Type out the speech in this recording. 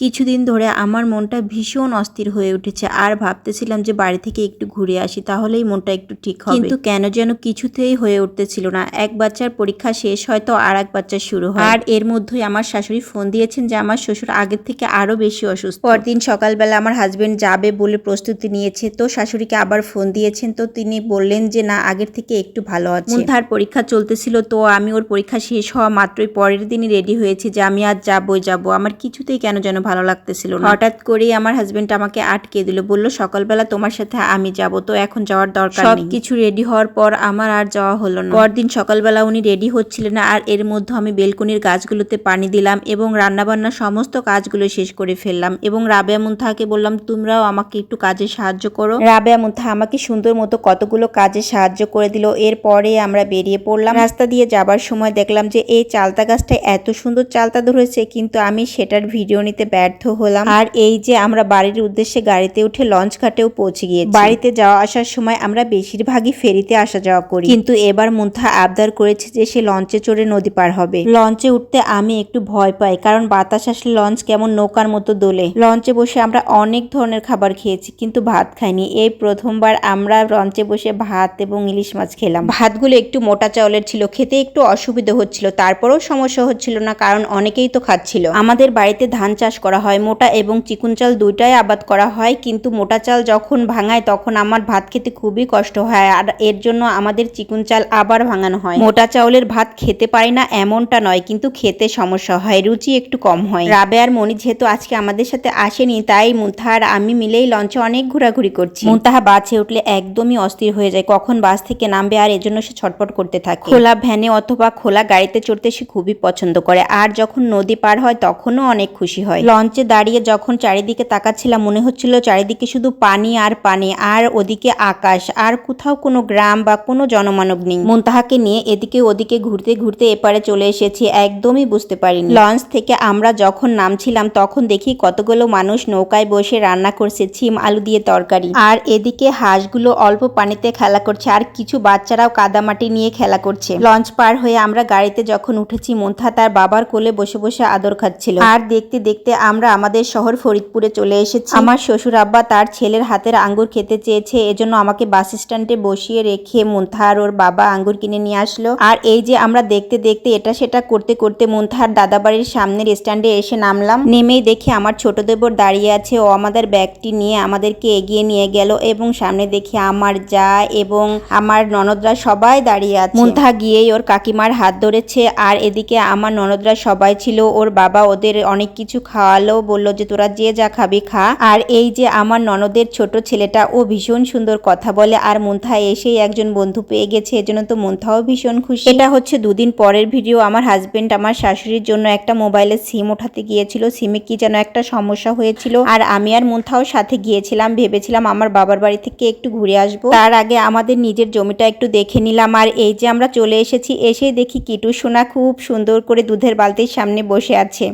কিছুদিন ধরে আমার মনটা ভীষণ অস্থির হয়ে উঠেছে। আর ভাবতেছিলাম যে বাড়ি থেকে একটু ঘুরে আসি তাহলেই মনটা একটু ঠিক হবে। কিন্তু কেন যেন কিছুতেই হয়ে উঠতেছিল না। এক বাচ্চার পরীক্ষা শেষ হয় তো আর এক বাচ্চা শুরু হয়। আর এর মধ্যেই আমার শাশুড়ি ফোন দিয়েছেন যে আমার শ্বশুর আগের থেকে আরও বেশি অসুস্থ। পরদিন সকালবেলা আমার হাজবেন্ড যাবে বলে প্রস্তুতি নিয়েছে। তো শাশুড়িকে আবার ফোন দিয়েছেন। তো তিনি বললেন যে না আগের থেকে একটু ভালো আছে। মুন্থার পরীক্ষা চলতেছিল। তো আমি ওর পরীক্ষা শেষ হওয়া মাত্রই পরের দিনই রেডি হয়েছি যে আমি আজ যাবই যাব। আমার কিছুতেই কেন যেন ভালো লাগতেছিল না। হঠাৎ করেই আমার হাজবেন্ড আমাকে আটকে দিল বলল সকালবেলা তোমার সাথে আমি যাব তো এখন যাওয়ার দরকার নেই। কিছু রেডি হওয়ার পর আমার আর যাওয়া হলো না। পরদিন সকালবেলা উনি রেডি হচ্ছিলেন না আর এর মধ্যে আমি বেলকনির গাছগুলোতে পানি দিলাম এবং রান্নাবান্না সমস্ত কাজগুলো শেষ করে ফেললাম এবং রাবেয়া মুন্থাকে বললাম তোমরাও আমাকে একটু কাজে সাহায্য করো। রাবেয়া মুন্থা আমাকে সুন্দর মতো কতগুলো কাজে সাহায্য করে দিল এরপরে আমরা বেরিয়ে পড়লাম। রাস্তা দিয়ে যাবার সময় দেখলাম যে এই চালতা গাছটা এত সুন্দর চালতা ধরেছে কিন্তু আমি সেটার ভিডিও নিতে ব্যর্থ হলাম। আর এই যে আমরা বাড়ির উদ্দেশ্যে গাড়িতে উঠে লঞ্চ ঘাটেও পৌঁছে গিয়েছি। বাড়িতে যাওয়া আসার সময় আমরা বেশিরভাগই ফেরিতে আসা যাওয়া করি। কিন্তু এবার মুন্থা আবদার করেছে যে সে লঞ্চে চড়ে নদী পার হবে। লঞ্চে উঠতে আমি একটু ভয় পাই কারণ বাতাস আসলে লঞ্চ কেমন নৌকার মতো দোলে। লঞ্চে বসে আমরা অনেক ধরনের খাবার খেয়েছি কিন্তু ভাত খাইনি। এই প্রথমবার আমরা লঞ্চে বসে ভাত এবং ইলিশ মাছ খেলাম। ভাতগুলো একটু মোটা চাউলের ছিল খেতে একটু অসুবিধা হচ্ছিল তারপরেও সমস্যা হচ্ছিল না কারণ অনেকেই তো খাচ্ছিল। আমাদের বাড়িতে ধান চাষ করা হয়। মোটা এবং চিকুন চাল দুইটাই আবাদ করা হয়, কিন্তু মোটা চাল যখন ভাঙায় তখন আমার ভাত খেতে খুবই কষ্ট হয় আর এর জন্য আমাদের চিকুন চাল আবার ভাঙানো হয়। মোটা চাউলের ভাত খেতে পারি না এমনটা নয়, কিন্তু খেতে সমস্যা হয়, রুচি একটু কম হয়। রাবে আর মনি যেহেতু আজকে আমাদের সাথে আসেনি, তাই মুন্থা আর আমি মিলেই লঞ্চে অনেক ঘোরাঘুরি করছি। মুন্তাহা বাসে উঠলে একদমই অস্থির হয়ে যায়, কখন বাস থেকে নামবে আর এজন্য সে ছটপট করতে থাকে। খোলা ভ্যানে অথবা খোলা গাড়িতে চড়তে সে খুবই পছন্দ করে, আর যখন নদী পার হয় তখনও অনেক খুশি হয়। লঞ্চে দাঁড়িয়ে যখন চারিদিকে তাকাচ্ছিলাম, মনে হচ্ছিল চারিদিকে শুধু পানি আর পানি, আর ওদিকে আকাশ, আর কোথাও কোনো গ্রাম বা কোনো জনমানব নেই। মুন্তাহাকে নিয়ে এদিকে ওদিকে ঘুরতে ঘুরতে এপারে চলে এসেছি, একদমই বুঝতে পারিনি। লঞ্চ থেকে আমরা যখন নামছিলাম, তখন দেখি কতগুলো মানুষ নৌকায় বসে রান্না করছে, ছিম আলু দিয়ে তরকারি। আর এদিকে হাঁসগুলো অল্প পানিতে খেলা করছে, আর কিছু বাচ্চারাও কাদামাটি নিয়ে খেলা করছে। লঞ্চ পার হয়ে আমরা গাড়িতে যখন উঠেছি, মন্থা তার বাবার কোলে বসে বসে আদর খাচ্ছিল। আর দেখতে দেখতে আমরা আমাদের শহর ফরিদপুরে চলে এসেছি। আমার শ্বশুর আব্বা তার ছেলের হাতের আঙ্গুর খেতে চেয়েছে, এজন্য আমাকে বাস স্ট্যান্ডে বসিয়ে রেখে মুন্থা আর ওর বাবা আঙ্গুর কিনে নিয়ে আসলো। আর এই যে আমরা দেখতে দেখতে এটা সেটা করতে করতে মুন্থার দাদা বাড়ির সামনের স্ট্যান্ডে এসে নামলাম। নেমেই দেখি আমার ছোট দেবর দাঁড়িয়ে আছে, ও আমাদের ব্যাগটি নিয়ে আমাদেরকে এগিয়ে নিয়ে গেল এবং সামনে দেখি আমার যা এবং আমার ননদরা সবাই দাঁড়িয়ে আছে। মুন্থা গিয়েই ওর কাকিমার হাত ধরেছে, আর এদিকে আমার ননদরা সবাই ছিল, ওর বাবা ওদের অনেক কিছু খাওয়ালো, বলল যে তোরা যে যা খাবি খা। আর এই যে আমার ননদের ছোট ছেলেটা, ও ভীষণ সুন্দর কথা বলে আর মুন্থা এসেই একজন বন্ধু পেয়ে গেছে। এজন্য তো মুন্থাও ভীষণ খুশি। এটা হচ্ছে দুদিন পরের ভিডিও। আমার হাজবেন্ড আমার শাশুড়ির জন্য একটা মোবাইলে সিম ওঠাতে গিয়েছিল। সিমে কি যেন একটা সমস্যা হয়েছিল। আর আমি আর মুন্থাও সাথে গিয়েছিলাম। ভেবেছিলাম আমার বাবার বাড়ি থেকে একটু ঘুরে আসব। তার আগে আমাদের নিজের জমিটা একটু দেখে নিলাম। আর এই যে আমরা চলে এসেছি এসে দেখি কিটু সোনা খুব সুন্দর করে দুধের বালতির সামনে বসে আছে।